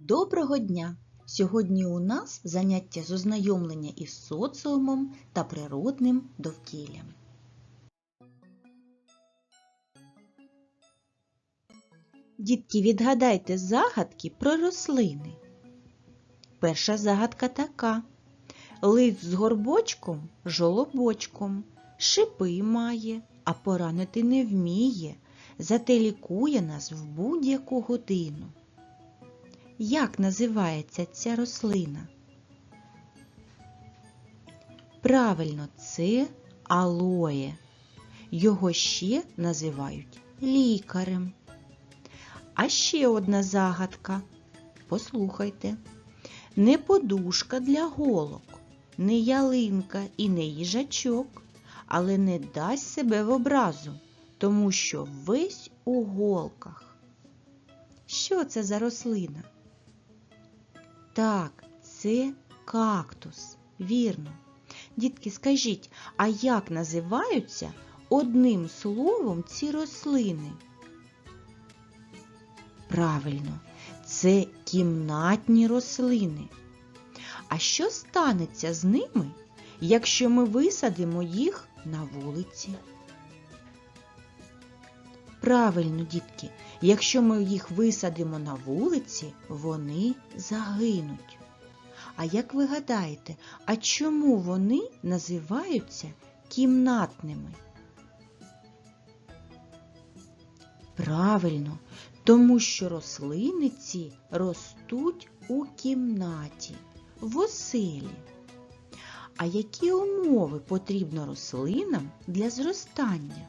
Доброго дня! Сьогодні у нас заняття з ознайомлення із соціумом та природним довкіллям. Дітки, відгадайте загадки про рослини. Перша загадка така. Лист з горбочком, жолобочком, шипи має, а поранити не вміє, зате лікує нас в будь-яку годину. Як називається ця рослина? Правильно, це алоє. Його ще називають лікарем. А ще одна загадка. Послухайте. Не подушка для голок, не ялинка і не їжачок, але не дасть себе в образу, тому що весь у голках. Що це за рослина? Так, це кактус. Вірно. Дітки, скажіть, а як називаються одним словом ці рослини? Правильно, це кімнатні рослини. А що станеться з ними, якщо ми висадимо їх на вулиці? Правильно, дітки, якщо ми їх висадимо на вулиці, вони загинуть. А як ви гадаєте, а чому вони називаються кімнатними? Правильно, тому що рослини ці ростуть у кімнаті, в оселі. А які умови потрібно рослинам для зростання?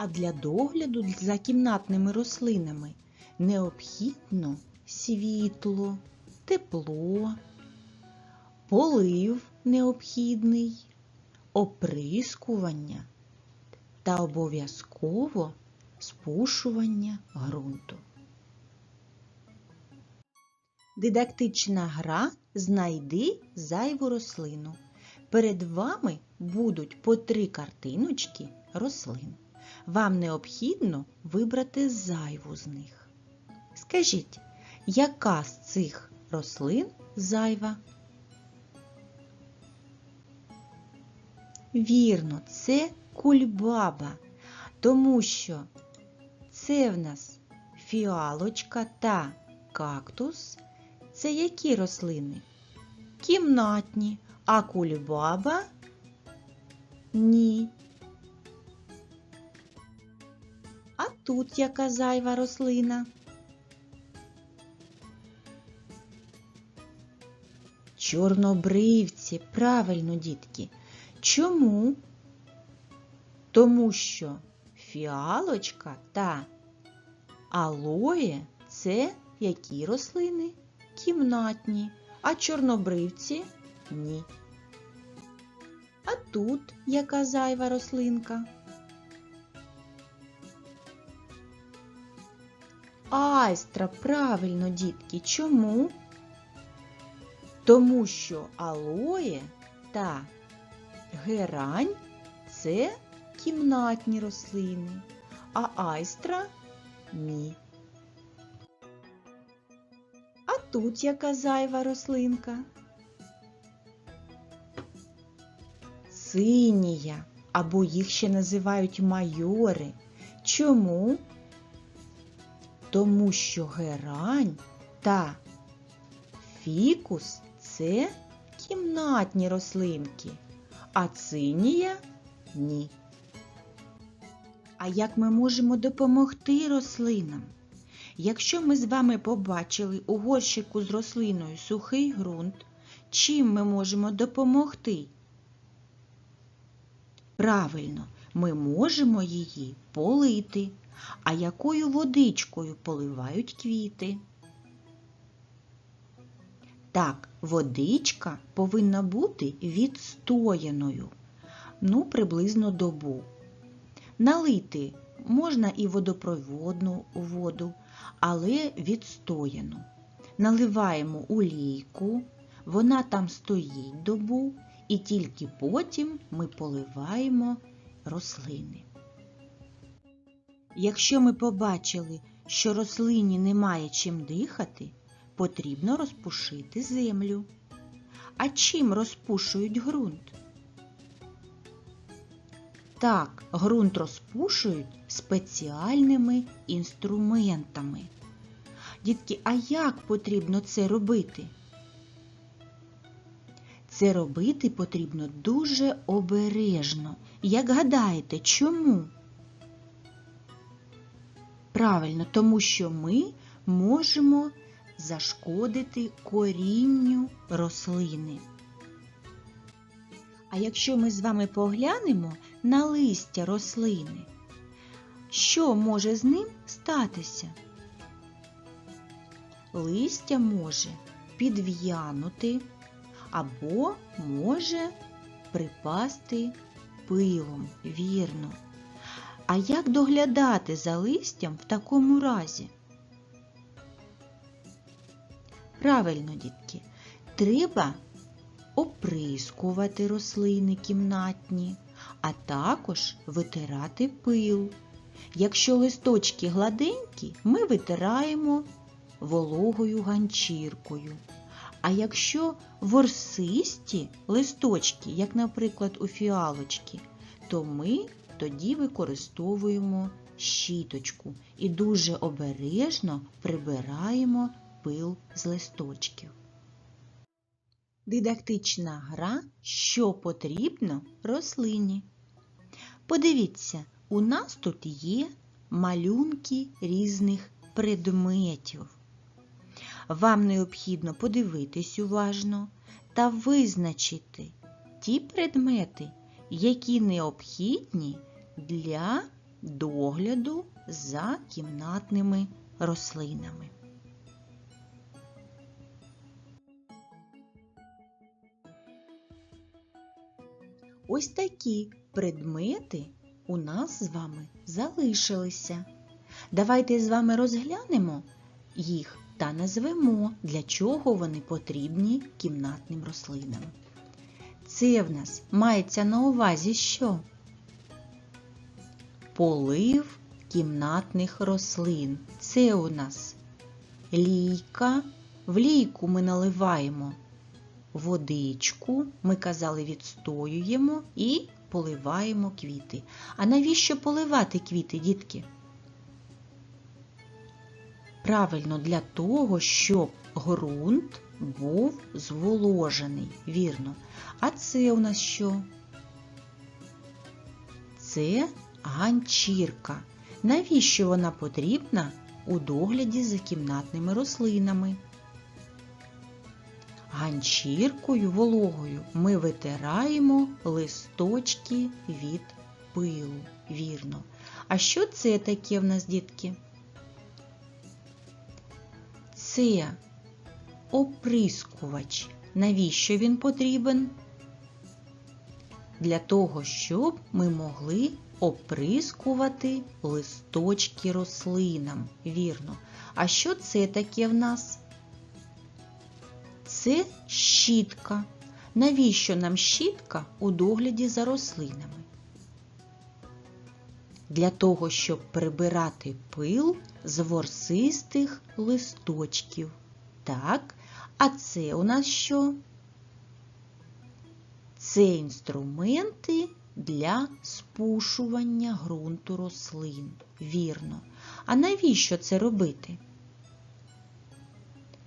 А для догляду за кімнатними рослинами необхідно світло, тепло, полив необхідний, оприскування та обов'язково спушування ґрунту. Дидактична гра Знайди зайву рослину. Перед вами будуть по три картиночки рослин. Вам необхідно вибрати зайву з них. Скажіть, яка з цих рослин зайва? Вірно, це кульбаба, тому що це в нас фіалочка та кактус. Це які рослини? Кімнатні, а кульбаба ні. Тут яка зайва рослина? Чорнобривці, правильно, дітки. Чому? Тому що фіалочка та алоє це які рослини? Кімнатні, а чорнобривці ні. А тут яка зайва рослинка? Айстра, правильно, дітки. Чому? Тому що алоє та герань це кімнатні рослини, а айстра ні. А тут яка зайва рослинка? Синія, або їх ще називають майори. Чому? Тому що герань та фікус це кімнатні рослинки, а цинія ні. А як ми можемо допомогти рослинам? Якщо ми з вами побачили у горщику з рослиною сухий ґрунт, чим ми можемо допомогти? Правильно, ми можемо її полити. А якою водичкою поливають квіти? Так, водичка повинна бути відстояною, ну, приблизно добу. Налити можна і водопроводну воду, але відстояну. Наливаємо у лійку, вона там стоїть добу, і тільки потім ми поливаємо рослини. Якщо ми побачили, що рослині немає чим дихати, потрібно розпушити землю. А чим розпушують ґрунт? Так, ґрунт розпушують спеціальними інструментами. Дітки, а як потрібно це робити? Це робити потрібно дуже обережно. Як гадаєте, чому? Правильно, тому що ми можемо зашкодити корінню рослини. А якщо ми з вами поглянемо на листя рослини, що може з ним статися? Листя може підв'янути або може припасти пилом, вірно. А як доглядати за листям в такому разі? Правильно, дітки, треба оприскувати рослини кімнатні, а також витирати пил. Якщо листочки гладенькі, ми витираємо вологою ганчіркою. А якщо ворсисті листочки, як, наприклад, у фіалочки, то ми тоді використовуємо щіточку і дуже обережно прибираємо пил з листочків. Дидактична гра, що потрібно рослині. Подивіться, у нас тут є малюнки різних предметів. Вам необхідно подивитись уважно та визначити ті предмети, які необхідні для догляду за кімнатними рослинами. Ось такі предмети у нас з вами залишилися. Давайте з вами розглянемо їх та назвемо, для чого вони потрібні кімнатним рослинам. Це в нас мається на увазі що? Полив кімнатних рослин. Це у нас лійка. В лійку ми наливаємо водичку, ми казали, відстоюємо і поливаємо квіти. А навіщо поливати квіти, дітки? Правильно, для того, щоб ґрунт був зволожений, вірно. А це у нас що? Це ганчірка. Навіщо вона потрібна у догляді за кімнатними рослинами? Ганчіркою вологою ми витираємо листочки від пилу, вірно. А що це таке в нас, дітки? Це оприскувач. Навіщо він потрібен? Для того, щоб ми могли оприскувати листочки рослинам, вірно. А що це таке в нас? Це щітка. Навіщо нам щітка у догляді за рослинами? Для того, щоб прибирати пил з ворсистих листочків. Так, а це у нас що? Це інструменти для спушування ґрунту рослин. Вірно. А навіщо це робити?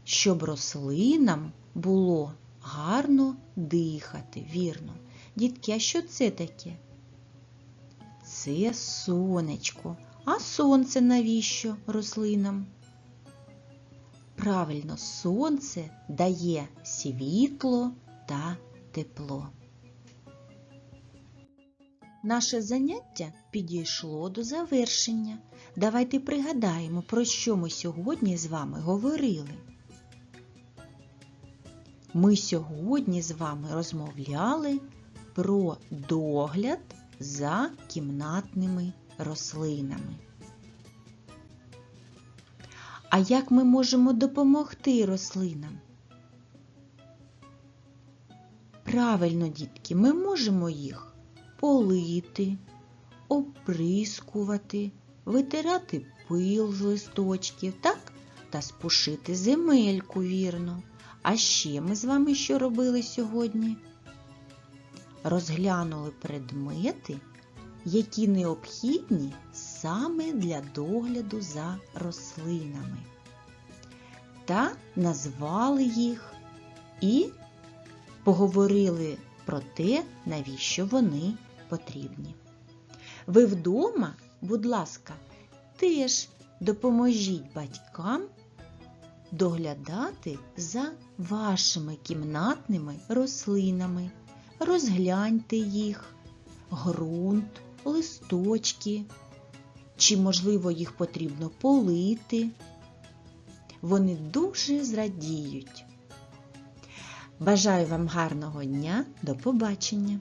Щоб рослинам було гарно дихати, вірно. Дітки, а що це таке? Це сонечко. А сонце навіщо рослинам? Правильно, сонце дає світло та тепло. Наше заняття підійшло до завершення. Давайте пригадаємо, про що ми сьогодні з вами говорили. Ми сьогодні з вами розмовляли про догляд за кімнатними рослинами. А як ми можемо допомогти рослинам? Правильно, дітки, ми можемо їх полити, оприскувати, витирати пил з листочків, так? Та спушити земельку вірно. А ще ми з вами що робили сьогодні? Розглянули предмети, які необхідні саме для догляду за рослинами. Та назвали їх і поговорили про те, навіщо вони потрібні. Ви вдома, будь ласка, теж допоможіть батькам доглядати за вашими кімнатними рослинами. Розгляньте їх, ґрунт, листочки, чи, можливо, їх потрібно полити. Вони дуже зрадіють. Бажаю вам гарного дня, до побачення!